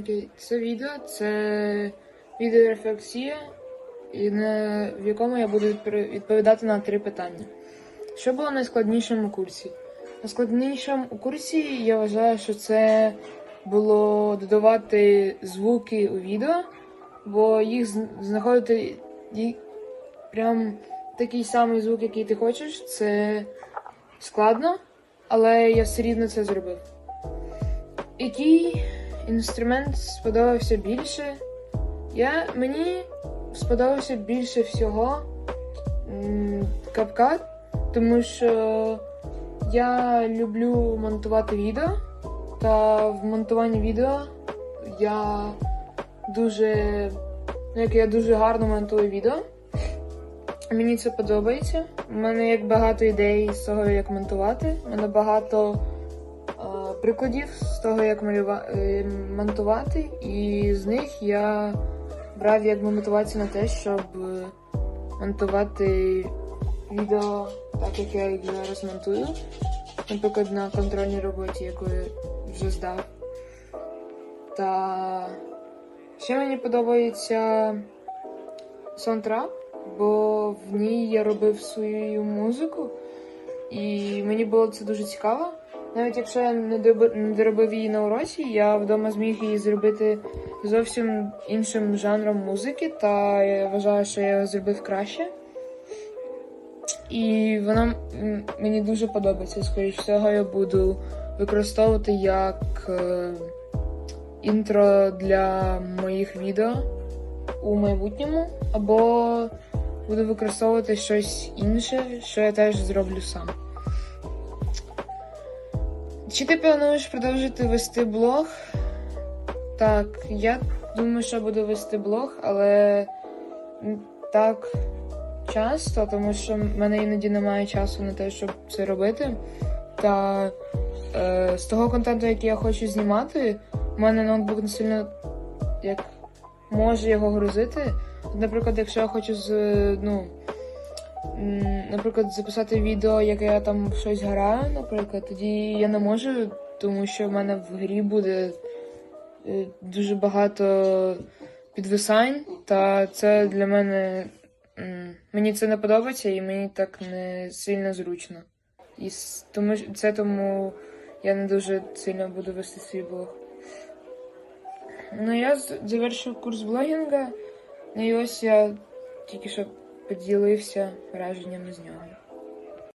Окей, це відео це відеорефлексія, в якому я буду відповідати на три питання. Що було найскладнішим у курсі? Найскладнішим у курсі я вважаю, що це було додавати звуки у відео, бо їх знаходити прям такий самий звук, який ти хочеш, це складно, але я все рівно це зробив. Який інструмент сподобався більше? Я, мені сподобався більше всього CapCut, тому що я люблю монтувати відео, та в монтуванні відео я дуже, ну, як я дуже гарно монтую відео. Мені це подобається. У мене як багато ідей з того, як монтувати. У мене багато прикладів з того, як малюва... е, монтувати, і з них я брав якби мотивацію на те, щоб е, монтувати відео так, як я їх зараз монтую. Наприклад, на контрольній роботі, яку я вже здав. Та ще мені подобається саундтрак, бо в ній я робив свою музику, і мені було це дуже цікаво. Навіть якщо я не доробив її на уроці, я вдома зміг її зробити зовсім іншим жанром музики, та я вважаю, що я його зробив краще. І вона мені дуже подобається. Скоріше всього, я буду використовувати як е, інтро для моїх відео у майбутньому, або буду використовувати щось інше, що я теж зроблю сам. Чи ти плануєш продовжити вести блог? Так, я думаю, що буду вести блог, але так часто, тому що в мене іноді немає часу на те, щоб це робити. Та е, з того контенту, який я хочу знімати, у мене ноутбук не сильно як може його грузити. Наприклад, якщо я хочу з ну. Наприклад, записати відео, як я там щось граю, наприклад, тоді я не можу, тому що в мене в грі буде е, дуже багато підвисань, та це для мене мені це не подобається і мені так не сильно зручно. І тому це тому я не дуже сильно буду вести свій блог. Ну, я завершив курс блогінга, ну і ось я тільки що поділився враженнями з нього.